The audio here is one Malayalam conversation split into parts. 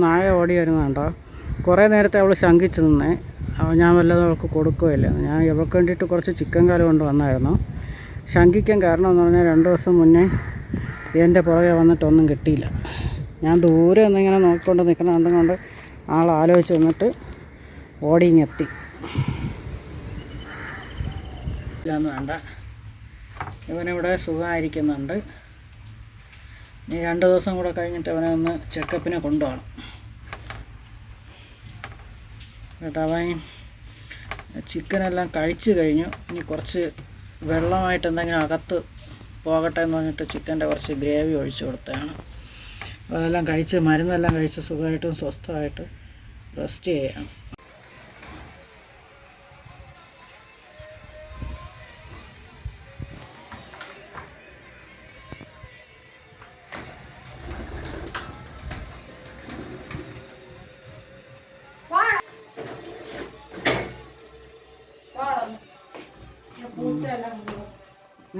നായ ഓടി വരുന്നുണ്ടോ കുറേ നേരത്തെ അവൾ ശങ്കിച്ചു നിന്നേ. അവൾ ഞാൻ വല്ലതും അവൾക്ക് കൊടുക്കുകയില്ല. ഞാൻ ഇവൾക്ക് വേണ്ടിയിട്ട് കുറച്ച് ചിക്കൻ കാലം കൊണ്ട് വന്നായിരുന്നു. ശങ്കിക്കാൻ കാരണം എന്ന് പറഞ്ഞാൽ രണ്ട് ദിവസം മുന്നേ എന്റെ പുറകെ വന്നിട്ടൊന്നും കിട്ടിയില്ല. ഞാൻ ദൂരെ ഒന്നിങ്ങനെ നോക്കിക്കൊണ്ട് നിൽക്കണ കണ്ടും ആൾ ആലോചിച്ച് വന്നിട്ട് ഓടി ഇങ്ങെത്തി ഇല്ലാന്ന് വേണ്ട. ഇവനിവിടെ സുഖമായിരിക്കുന്നുണ്ട്. ഇനി രണ്ട് ദിവസം കൂടെ കഴിഞ്ഞിട്ട് അവനെ ഒന്ന് ചെക്കപ്പിന് കൊണ്ടുപോകണം. കേട്ടോ അവൻ ചിക്കനെല്ലാം കഴിച്ചു കഴിഞ്ഞു. ഇനി കുറച്ച് വെള്ളമായിട്ട് എന്തെങ്കിലും അകത്ത് പോകട്ടെ എന്ന് പറഞ്ഞിട്ട് ചിക്കന്റെ കുറച്ച് ഗ്രേവി ഒഴിച്ച് കൊടുത്തതാണ്. അതെല്ലാം കഴിച്ച് മരുന്നെല്ലാം കഴിച്ച് സുഖമായിട്ടും സ്വസ്ഥമായിട്ട് റെസ്റ്റ് ചെയ്യണം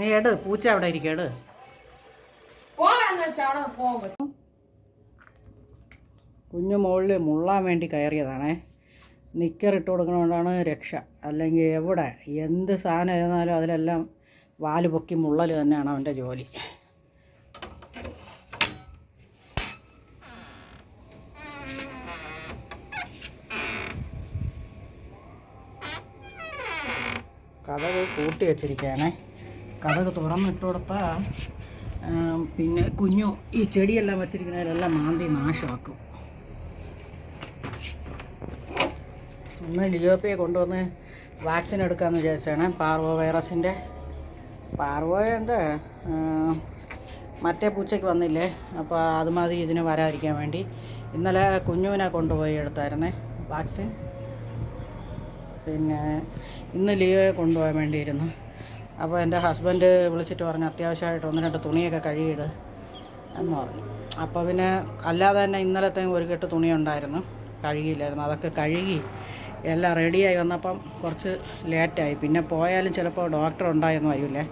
നീ എട് പൂച്ച അവിടെ ഇരിക്കും എട് കുഞ്ഞു മുകളിൽ മുള്ളാൻ വേണ്ടി കയറിയതാണേ. നിക്കർ ഇട്ട് കൊടുക്കണോണ്ടാണ് രക്ഷ. അല്ലെങ്കിൽ എവിടെ എന്ത് സാധനം ഏതായാലും അതിലെല്ലാം വാൽ പൊക്കി മുള്ളൽ തന്നെയാണ് അവന്റെ ജോലി. കഥകൾ കൂട്ടി വെച്ചിരിക്കുകയാണേ. കഥക് തുറന്നിട്ട് കൊടുത്താൽ പിന്നെ കുഞ്ഞു ഈ ചെടിയെല്ലാം വെച്ചിരിക്കുന്നതിലെല്ലാം മാന്തി നാശമാക്കും. ഒന്ന് ലിയോപ്പിയെ കൊണ്ടുവന്ന് വാക്സിൻ എടുക്കാമെന്ന് വിചാരിച്ചാണ് പാർവോ വൈറസിന്റെ പാർവോ എന്താ മറ്റേ പൂച്ചയ്ക്ക് വന്നില്ലേ അപ്പോൾ അതുമാതിരി ഇതിന് വരാതിരിക്കാൻ വേണ്ടി. ഇന്നലെ കുഞ്ഞുവിനെ കൊണ്ടുപോയി എടുത്തായിരുന്നേ വാക്സിൻ. പിന്നെ ഇന്ന് ലിയോയെ കൊണ്ടുപോകാൻ വേണ്ടിയിരുന്നു. അപ്പോൾ എന്റെ ഹസ്ബൻഡ് വിളിച്ചിട്ട് പറഞ്ഞു അത്യാവശ്യമായിട്ട് ഒന്ന് രണ്ട് തുണിയൊക്കെ കഴുകിയിട് എന്ന് പറഞ്ഞു. അപ്പോൾ പിന്നെ അല്ലാതെ തന്നെ ഇന്നലത്തെ ഒരു കെട്ട് തുണി ഉണ്ടായിരുന്നു കഴുകിയില്ലായിരുന്നു. അതൊക്കെ കഴുകി എല്ലാം റെഡിയായി വന്നപ്പം കുറച്ച് ലേറ്റായി. പിന്നെ പോയാലും ചിലപ്പോൾ ഡോക്ടർ ഉണ്ടായെന്ന് വരില്ലേ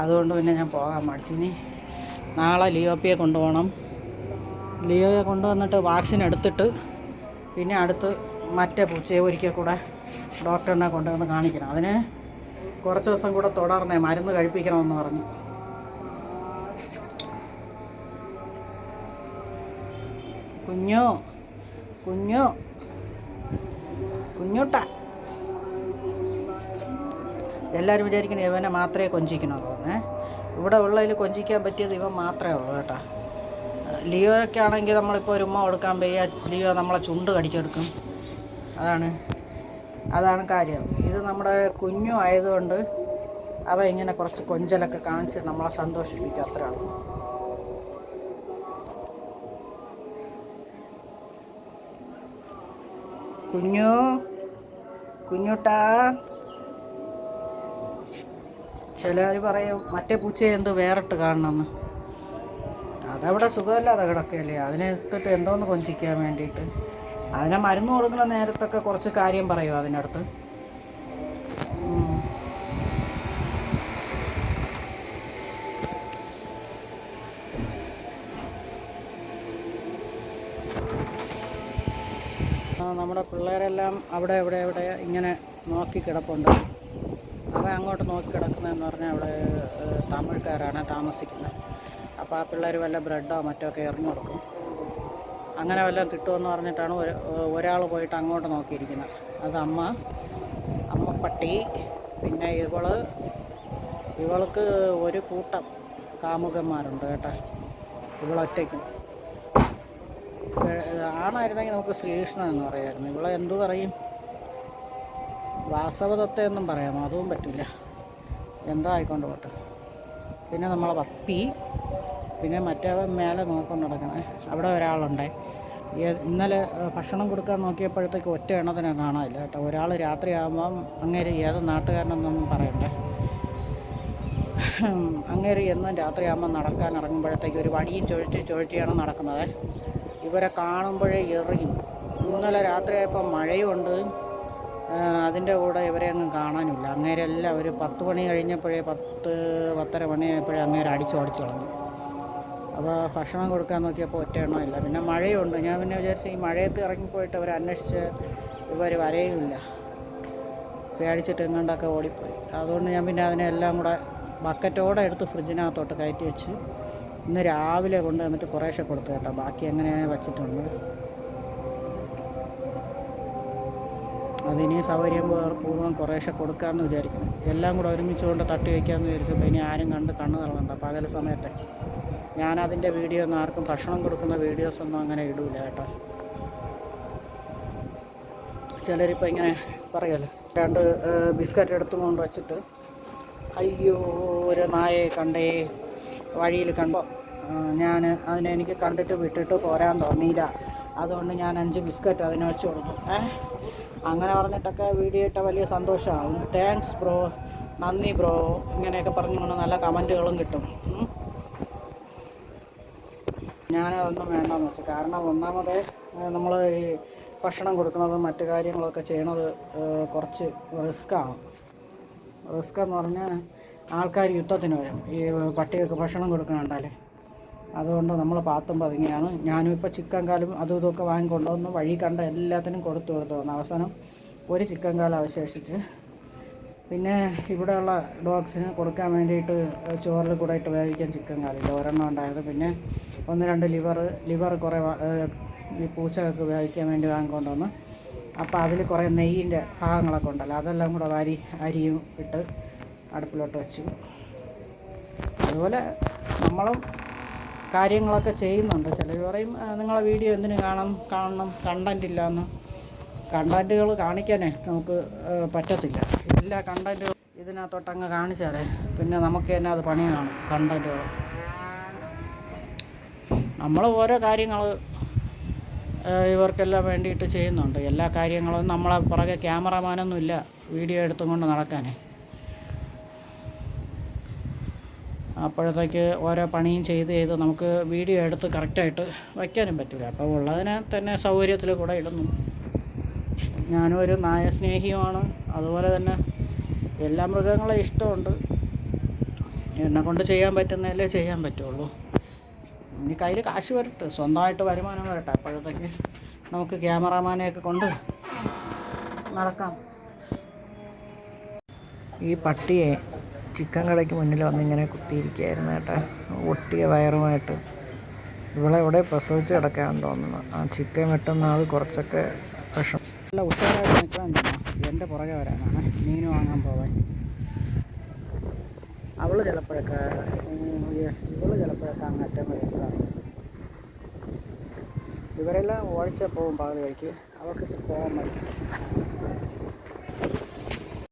അതുകൊണ്ട് പിന്നെ ഞാൻ പോകാൻ മടിച്ചിനി നാളെ ലിയോപ്പിയെ കൊണ്ടുപോകണം. ലിയോയെ കൊണ്ടുവന്നിട്ട് വാക്സിൻ എടുത്തിട്ട് പിന്നെ അടുത്ത് മറ്റേ പൂച്ചയെ ഒരിക്കൽ കൂടെ ഡോക്ടറിനെ കൊണ്ടുവന്ന് കാണിക്കണം. അതിന് കുറച്ച് ദിവസം കൂടെ തുടർന്നേ മരുന്ന് കഴിപ്പിക്കണമെന്ന് പറഞ്ഞു. കുഞ്ഞു കുഞ്ഞു കുഞ്ഞുട്ട. എല്ലാവരും വിചാരിക്കണേ ഇവനെ മാത്രമേ കൊഞ്ചിക്കണുള്ളൂ ഏ ഇവിടെ ഉള്ളതിൽ കൊഞ്ചിക്കാൻ പറ്റിയത് ഇവൻ മാത്രമേ ഉള്ളൂ കേട്ടോ. ലിയോയൊക്കെ ആണെങ്കിൽ നമ്മളിപ്പോൾ ഒരു ഉമ്മ കൊടുക്കാൻ വയ്യ. ലിയോ നമ്മളെ ചുണ്ട് കടിച്ചെടുക്കും. അതാണ്. അതാണ് കാര്യം. ഇത് നമ്മുടെ കുഞ്ഞു ആയതുകൊണ്ട് അവ ഇങ്ങനെ കുറച്ച് കൊഞ്ചലൊക്കെ കാണിച്ച് നമ്മളെ സന്തോഷിപ്പിക്കും. അത്രേ കുഞ്ഞു കുഞ്ഞുട്ടാ. ചിലർ പറയും മറ്റേ പൂച്ചയെ എന്ത് വേറിട്ട് കാണണമെന്ന്. അതവിടെ സുഖമില്ലാതെ കിടക്കുകയല്ലേ? അതിനെ എന്തോന്ന് കൊഞ്ചിക്കാൻ വേണ്ടിയിട്ട്? അതിനെ മരുന്ന് കൊടുക്കുന്ന നേരത്തൊക്കെ കുറച്ച് കാര്യം പറയുമോ അതിനടുത്ത്. നമ്മുടെ പിള്ളേരെല്ലാം അവിടെ എവിടെ എവിടെ ഇങ്ങനെ നോക്കി കിടപ്പുണ്ട്. അവ അങ്ങോട്ട് നോക്കി കിടക്കുന്നതെന്ന് പറഞ്ഞാൽ അവിടെ തമിഴ്ക്കാരാണ് താമസിക്കുന്നത്. അപ്പോൾ ആ പിള്ളേർ വല്ല ബ്രെഡോ മറ്റോ ഒക്കെ എറിഞ്ഞു കൊടുക്കും. അങ്ങനെ വല്ലതും കിട്ടുമെന്ന് പറഞ്ഞിട്ടാണ് ഒരാൾ പോയിട്ട് അങ്ങോട്ട് നോക്കിയിരിക്കുന്നത്. അത് അമ്മ അമ്മപ്പട്ടി പട്ടി പിന്നെ ഇവൾ ഇവൾക്ക് ഒരു കൂട്ടം കാമുകന്മാരുണ്ട് കേട്ടോ. ഇവളൊറ്റയ്ക്കും. ആണായിരുന്നെങ്കിൽ നമുക്ക് ശ്രീകൃഷ്ണൻ എന്ന് പറയായിരുന്നു. ഇവളെ എന്തു പറയും? വാസവതത്തെ എന്നും പറയാമോ? അതും പറ്റില്ല. എന്തോ ആയിക്കൊണ്ട് പോട്ടെ. പിന്നെ നമ്മളെ പപ്പി പിന്നെ മറ്റേ മേലെ നോക്കൊണ്ട് നടക്കണേ. അവിടെ ഒരാളുണ്ടേ. ഇന്നലെ ഭക്ഷണം കൊടുക്കാൻ നോക്കിയപ്പോഴത്തേക്ക് ഒറ്റ എണ്ണത്തിനെ കാണാനില്ല കേട്ടോ. ഒരാൾ രാത്രിയാകുമ്പം അങ്ങേര് ഏത് നാട്ടുകാരനൊന്നും പറയണ്ടേ? അങ്ങേര് എന്നും രാത്രിയാകുമ്പോൾ നടക്കാൻ ഇറങ്ങുമ്പോഴത്തേക്ക് ഒരു വടിയും ചുഴറ്റി ചുഴറ്റിയാണ് നടക്കുന്നത്. ഇവരെ കാണുമ്പോഴേ എറിയും. ഇന്നലെ രാത്രിയായപ്പോൾ മഴയുണ്ട് അതിന്റെ കൂടെ ഇവരെ അങ്ങ് കാണാനില്ല. അങ്ങേരെല്ലാം ഒരു പത്ത് മണി കഴിഞ്ഞപ്പോഴേ പത്ത് പത്തര മണിയായപ്പോഴേ അങ്ങേരെ അടിച്ചു ഓടിച്ചു അപ്പോൾ ഭക്ഷണം കൊടുക്കാൻ നോക്കിയപ്പോൾ ഒറ്റ എണ്ണമില്ല പിന്നെ മഴയുണ്ട്. ഞാൻ പിന്നെ വിചാരിച്ചു ഈ മഴയത്ത് ഇറങ്ങിപ്പോയിട്ട് അവർ അന്വേഷിച്ച് ഇവർ വരയുമില്ല പേടിച്ചിട്ട് എങ്ങാണ്ടൊക്കെ ഓടിപ്പോയി. അതുകൊണ്ട് ഞാൻ പിന്നെ അതിനെല്ലാം കൂടെ ബക്കറ്റോടെ എടുത്ത് ഫ്രിഡ്ജിനകത്തോട്ട് കയറ്റി വെച്ച് ഇന്ന് രാവിലെ കൊണ്ട് വന്നിട്ട് കുറേശ്ശെ കൊടുത്തു കേട്ടോ. ബാക്കി എങ്ങനെ വച്ചിട്ടുണ്ട്. അതിനി സൗകര്യം പൂർവം കുറേശ്ശെ കൊടുക്കാമെന്ന് വിചാരിക്കുന്നു. എല്ലാം കൂടെ ഒരുമിച്ച് കൊണ്ട് തട്ടി വയ്ക്കാമെന്ന് വിചാരിച്ചപ്പോൾ ഇനി ആരും കണ്ട് കണ്ണ് തള്ളണ്ട പകൽ സമയത്തെ. ഞാനതിന്റെ വീഡിയോ ഒന്നും ആർക്കും ഭക്ഷണം കൊടുക്കുന്ന വീഡിയോസൊന്നും അങ്ങനെ ഇടൂല കേട്ടോ. ചിലരിപ്പോൾ ഇങ്ങനെ പറയുമല്ലോ രണ്ട് ബിസ്ക്കറ്റ് എടുത്തു കൊണ്ട് വച്ചിട്ട് അയ്യോ ഒരു കണ്ടേ വഴിയിൽ കണ്ടോ? ഞാൻ അതിനെ എനിക്ക് കണ്ടിട്ട് വിട്ടിട്ട് പോരാൻ തോന്നിയില്ല. അതുകൊണ്ട് ഞാൻ അഞ്ച് ബിസ്ക്കറ്റ് അതിന് വെച്ച് കൊടുത്തു. അങ്ങനെ പറഞ്ഞിട്ടൊക്കെ വീഡിയോ ഇട്ട വലിയ സന്തോഷമാവും. താങ്ക്സ് ബ്രോ നന്ദി ബ്രോ ഇങ്ങനെയൊക്കെ പറഞ്ഞുകൊണ്ട് നല്ല കമന്റുകളും കിട്ടും. ഉം. ഞാനതൊന്നും വേണ്ടെന്ന് വെച്ചു കാരണം ഒന്നാമത് നമ്മൾ ഈ ഭക്ഷണം കൊടുക്കുന്നതും മറ്റു കാര്യങ്ങളൊക്കെ ചെയ്യണത് കുറച്ച് റിസ്ക്കാണ്. റിസ്ക് എന്ന് പറഞ്ഞാൽ ആൾക്കാർ യുദ്ധത്തിന് വരും. ഈ പട്ടികൾക്ക് ഭക്ഷണം കൊടുക്കണുണ്ടല്ലേ അതുകൊണ്ട് നമ്മൾ പാത്തും പതുങ്ങിയാണ് ഞാനും ഇപ്പോൾ ചിക്കൻ കാലും അതും ഇതൊക്കെ വാങ്ങിക്കൊണ്ടുവന്ന് വഴി കണ്ട എല്ലാത്തിനും കൊടുത്തു കൊടുത്തു വന്നു. അവസാനം ഒരു ചിക്കൻ കാലം അവശേഷിച്ച് പിന്നെ ഇവിടെയുള്ള ഡോഗ്സിന് കൊടുക്കാൻ വേണ്ടിയിട്ട് ചോറിൽ കൂടെ ഇട്ട് വേവിക്കാൻ ചിക്കൻ കാലില്ല ഒരെണ്ണം ഉണ്ടായിരുന്നു. പിന്നെ ഒന്ന് രണ്ട് ലിവർ ലിവർ കുറേ ഈ പൂച്ചകൾക്ക് വേവിക്കാൻ വേണ്ടി വാങ്ങിക്കൊണ്ടുവന്ന് അപ്പോൾ അതിൽ കുറേ നെയ്യിന്റെ ഭാഗങ്ങളൊക്കെ ഉണ്ടല്ലോ അതെല്ലാം കൂടെ വാരി അരിയും ഇട്ട് അടുപ്പിലോട്ട് വെച്ചു. അതുപോലെ നമ്മളും കാര്യങ്ങളൊക്കെ ചെയ്യുന്നുണ്ട്. ചിലർ പറയും നിങ്ങളെ വീഡിയോ എന്തിനു കാണാം? കാണണം. കണ്ടന്റ് ഇല്ലയെന്ന് കണ്ടന്റുകൾ കാണിക്കാനേ നമുക്ക് പറ്റത്തില്ല. എല്ലാ കണ്ടന്റുകളും ഇതിനകത്തോട്ട് അങ്ങ് കാണിച്ചാലേ പിന്നെ നമുക്ക് തന്നെ അത് പണി കാണും കണ്ടന്റുകൾ നമ്മൾ ഓരോ കാര്യങ്ങൾ ഇവർക്കെല്ലാം വേണ്ടിയിട്ട് ചെയ്യുന്നുണ്ട്. എല്ലാ കാര്യങ്ങളും നമ്മളെ പുറകെ ക്യാമറമാനൊന്നും ഇല്ല വീഡിയോ എടുത്തും കൊണ്ട് നടക്കാനേ. അപ്പോഴത്തേക്ക് ഓരോ പണിയും ചെയ്ത് ചെയ്ത് നമുക്ക് വീഡിയോ എടുത്ത് കറക്റ്റായിട്ട് വയ്ക്കാനും പറ്റില്ല അപ്പോൾ ഉള്ളതിനെ തന്നെ സൗകര്യത്തിൽ കൂടെ ഇടുന്നു. ഞാനും ഒരു നായ സ്നേഹിയുമാണ് അതുപോലെ തന്നെ എല്ലാ മൃഗങ്ങളെ ഇഷ്ടമുണ്ട്. എന്നെ കൊണ്ട് ചെയ്യാൻ പറ്റുന്നതല്ലേ ചെയ്യാൻ പറ്റുള്ളൂ. ഇനി കയ്യിൽ കാശ് വരട്ടെ. സ്വന്തമായിട്ട് വരുമാനം വരട്ടെ. അപ്പോഴത്തേക്ക് നമുക്ക് ക്യാമറാമാനെയൊക്കെ കൊണ്ട് നടക്കാം. ഈ പട്ടിയെ ചിക്കൻ കടയ്ക്ക് മുന്നിൽ വന്നിങ്ങനെ കുത്തിയിരിക്കുകയായിരുന്നു കേട്ടോ. ഒട്ടിയ വയറുമായിട്ട്. ഇവളെ ഇവിടെ പ്രസവിച്ച് കിടക്കാൻ തോന്നുന്നു. ആ ചിക്കൻ വെട്ടുന്ന ആൾ കുറച്ചൊക്കെ വിഷം നല്ല ഉഷാറായിട്ട് നിൽക്കാൻ എന്റെ പുറകെ വരാനാണ്. മീൻ വാങ്ങാൻ പോവാൻ. അവൾ ചിലപ്പോഴൊക്കെ ഇവൾ ചിലപ്പോഴൊക്കെ അങ്ങറ്റം വരെ വരുന്നതാണ് ഇവരെല്ലാം ഓടിച്ച പോകും പകുതി കഴിക്ക് അവൾക്ക് പോകാൻ മതി